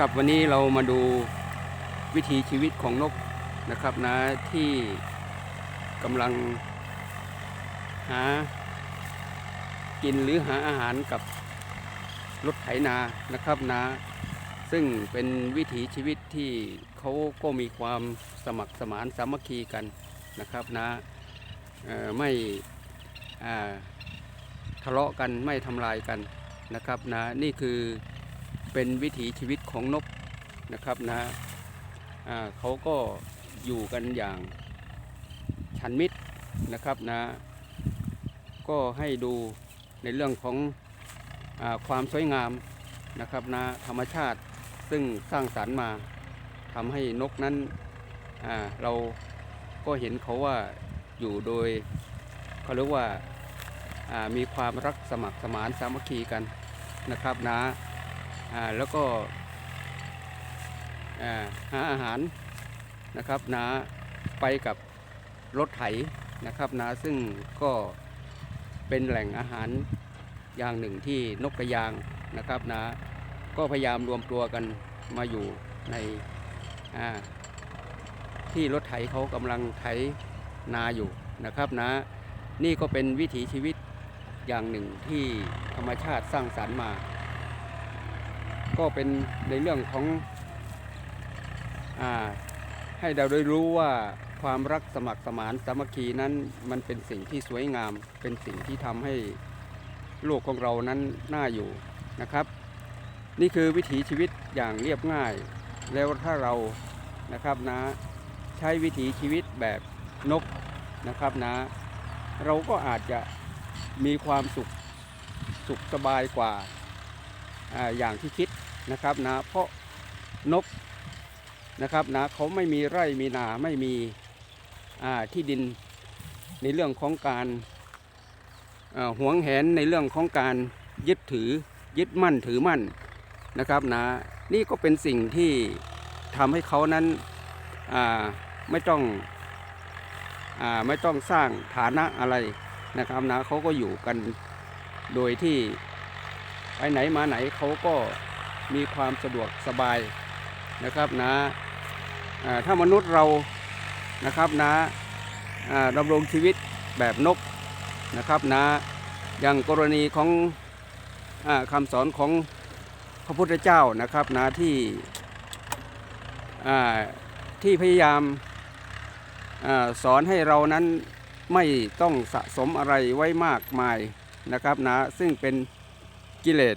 ครับวันนี้เรามาดูวิถีชีวิตของนกนะครับนะที่กำลังหากินหรือหาอาหารกับรถไถนานะครับนะซึ่งเป็นวิถีชีวิตที่เขาก็มีความสมัครสมานสามัคคีกันนะครับนะไม่ทะเลาะกันไม่ทำลายกันนะครับนะนี่คือ เป็นวิถีชีวิตของนกนะครับนะอ่าเขาก็อยู่กันอย่างชันมิตรนะครับนะ ก็ให้ดูในเรื่องของอความสวยงามนะครับนะธรรมชาติซึ่งสร้างสรรค์มาทำให้นกนั้นเราก็เห็นเขาว่าอยู่โดยเขาเรียกว่าามีความรักสมัครสมานสามัคคีกันนะครับนะอ่า แล้วก็หาอาหารนะครับนะไปกับรถไถนะครับนะซึ่งก็เป็นแหล่งอาหารอย่างหนึ่งที่นกกระยางนะครับนะก็พยายามรวมตัวกันมาอยู่ในที่รถไถเขากำลังไถนาอยู่นะครับนะนี่ก็เป็นวิถีชีวิตอย่างหนึ่งที่ธรรมชาติสร้างสรรค์มา ก็เป็นในเรื่องของอให้เราได้รู้ว่าความรักสมัครสมานสามัคคีนั้นมันเป็นสิ่งที่สวยงาม เป็นสิ่งที่ทำให้โลกของเรานั้นน่าอยู่นะครับ นี่คือวิถีชีวิตอย่างเรียบง่าย แล้วถ้าเรานะครับนะใช้วิถีชีวิตแบบนกนะครับนะ เราก็อาจจะมีความสุขสุขสบายกว่า อย่างที่คิดนะครับนะเพราะนกนะครับนะเขาไม่มีไร่มีนาไม่มีที่ดินในเรื่องของการอ่าหวงแหนในเรื่องของการยึดถือยึดมั่นถือมั่นนะครับนะนี่ก็เป็นสิ่งที่ทำให้เขานั้นไม่ต้องอไม่ต้องสร้างฐานะอะไรนะครับนะเขาก็อยู่กันโดยที่ ไปไหนมาไหนเขาก็มีความสะดวกสบายนะครับนะอ่าถ้ามนุษย์เรานะครับนะอ่าดำรงชีวิตแบบนกนะครับนะอย่างกรณีของอคำสอนของพระพุทธเจ้านะครับนะที่ที่พยายามอสอนให้เรานั้นไม่ต้องสะสมอะไรไว้มากมายนะครับนะซึ่งเป็น กิเลส